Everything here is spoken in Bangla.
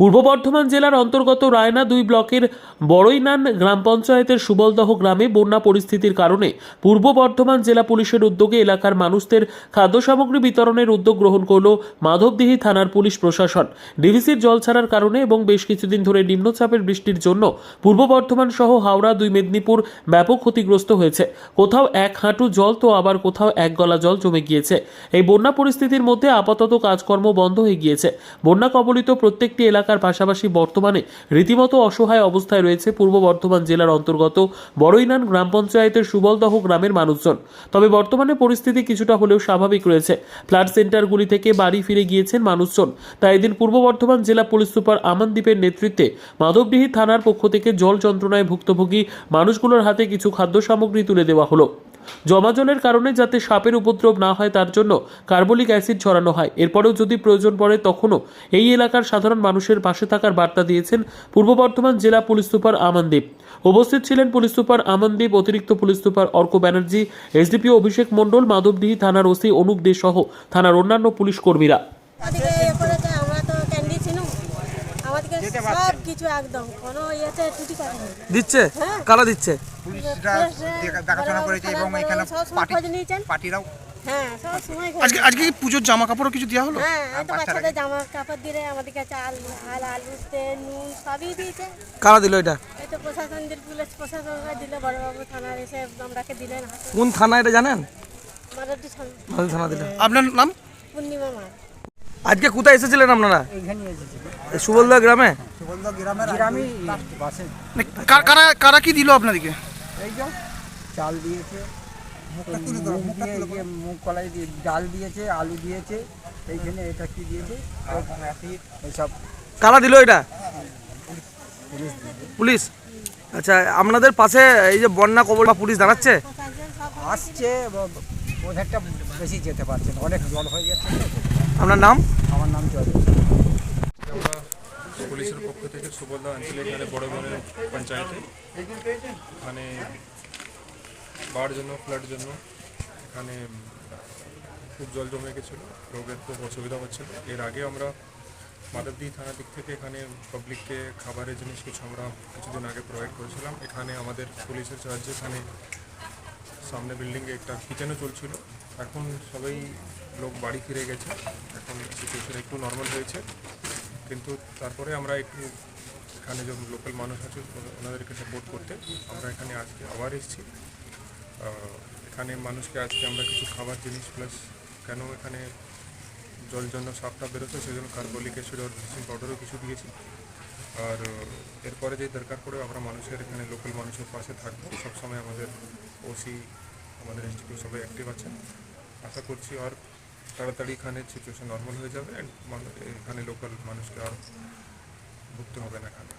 পূর্ব বর্ধমান জেলার অন্তর্গত রায়না দুই ব্লকের বড়ইনান গ্রাম পঞ্চায়েতের সুবলদহ গ্রামে বন্যা পরিস্থিতির কারণে পূর্ব বর্ধমান জেলা পুলিশের উদ্যোগে এলাকার মানুষদের খাদ্য সামগ্রী বিতরণের উদ্যোগ গ্রহণ করল মাধবদিহি থানার পুলিশ প্রশাসন। ডিভিসির জল ছাড়ার কারণে এবং বেশ কিছুদিন ধরে নিম্নচাপের বৃষ্টির জন্য পূর্ব বর্ধমান সহ হাওড়া দুই মেদিনীপুর ব্যাপক ক্ষতিগ্রস্ত হয়েছে। কোথাও এক হাঁটু জল তো আবার কোথাও এক গলা জল জমে গিয়েছে। এই বন্যা পরিস্থিতির মধ্যে আপাতত কাজকর্ম বন্ধ হয়ে গিয়েছে। বন্যা কবলিত প্রত্যেকটি এলাকার পাশাপাশি বর্তমানে রীতিমতো অসহায় অবস্থায় রয়েছে পূর্ব বর্ধমান জেলার অন্তর্গত বড়ইনান গ্রাম পঞ্চায়েতের সুবলদহ গ্রামের মানুষজন। তবে বর্তমানে পরিস্থিতি কিছুটা হলেও স্বাভাবিক রয়েছে। ফ্লাড সেন্টারগুলি থেকে বাড়ি ফিরে গিয়েছেন মানুষজন। তাই এদিন পূর্ব বর্ধমান জেলা পুলিশ সুপার আমানদীপের নেতৃত্বে মাধবডিহি থানার পক্ষ থেকে জল যন্ত্রণায় ভুক্তভোগী মানুষগুলোর হাতে কিছু খাদ্য সামগ্রী তুলে দেওয়া হলো। জমা জলের কারণে যাতে সাপের উপদ্রব না হয়, তার জন্য কার্বলিক অ্যাসিড ছড়ানো হয়। এরপরেও যদি প্রয়োজন পড়ে, তখনও এই এলাকার সাধারণ মানুষের পাশে থাকার বার্তা দিয়েছেন পূর্ব বর্ধমান জেলা পুলিশ সুপার আমনদীপ উপস্থিত ছিলেন পুলিশ সুপার আমনদীপ অতিরিক্ত police super Arka Banerjee, SDPO Abhishek Mondal Madhabdihi থানার ওসি অনুপ দে সহ থানার অন্যান্য পুলিশ কর্মীরা। সব কিছু একদম কোনো ইয়েতে টুটি কাটেনি দিচ্ছে? হ্যাঁ। কারা দিচ্ছে? পুলিশরা দেখাশোনা করেছে এবং এখানে পার্টিরাও হ্যাঁ সব সময় আজকে আজকে কি পুজোর জামা কাপড়ও কিছু দেওয়া হলো? হ্যাঁ তো বাচ্চাদের জামা কাপড় দিলে আমাদেরকে চাল আল আলু তেল নুন সবই দিয়েছে। কারা দিল এটা? এই তো প্রশাসন দিল পুলিশ প্রশাসনরা দিলে বড়বাবু থানার এসে আমরাকে দিলেন কোন থানা এটা জানেন? মাদারটি থানা। দিল আপনার নাম? পূর্ণিমা মা আজকে কোথায় এসেছিলেন আপনারা? এই সুবলদা গ্রামে? মানে কা- কারা কারা কি দিল আপনাদেরকে? এই যে চাল দিয়েছে মুগ কলাই দিয়ে ডাল দিয়েছে আলু দিয়েছে এইখানে এটা কি দিয়েছে? এইসব। কারা দিল এটা? পুলিশ আচ্ছা আপনাদের পাশে এই যে বন্যা কবল বা পুলিশ দাঁড়াচ্ছে? আসছে ওদেরটা বেশি যেতে পারছে অনেক জল হয়ে যাচ্ছে। আপনার নাম? আমার নাম জয় আমরা পুলিশের পক্ষ থেকে সুবর্ণা অঞ্চলে এখানে বড় বনের পঞ্চায়েতে। এখানে বাড় জন্য, ফ্লাড জন্য এখানে খুব জল জমে গেছিল লোকের খুব অসুবিধা হচ্ছিল। এর আগে আমরা মাধবদী থানা দিক থেকে এখানে পাবলিককে খাবারের জিনিস কিছু আমরা কিছুদিন আগে প্রোভাইড করেছিলাম। এখানে আমাদের পুলিশের সাহায্যে এখানে সামনে বিল্ডিংয়ে একটা কিচেনও চলছিল। এখন সবাই লোক বাড়ি ফিরে গেছে। এখন সিচুয়েশন একটু নর্মাল হয়েছে। কিন্তু তারপরে আমরা একটু এখানে যখন লোকাল মানুষ আছে, ওনাদেরকে সাপোর্ট করতে আমরা এখানে আজকে আবার এসেছি। এখানে মানুষকে আজকে আমরা কিছু খাবার জিনিস প্লাস কেন এখানে জল জন্য সাপটা বেরোচ্ছে সেই জন্য কার্বলিক অ্যাসিড আর ব্লিচিং পাউডারও কিছু দিয়েছি। আর এরপরে যে দরকার পড়ে আমরা মানুষের এখানে লোকাল মানুষের পাশে থাকব। সবসময় আমাদের ওসি আমাদের ইনস্টিটিউট সবাই অ্যাক্টিভ আছেন আশা করছি আর তাড়াতাড়ি এখানে সিচুয়েশন নর্মাল হয়ে যাবে অ্যান্ড এখানে লোকাল মানুষকে আর ভুগতে হবে না এখানে।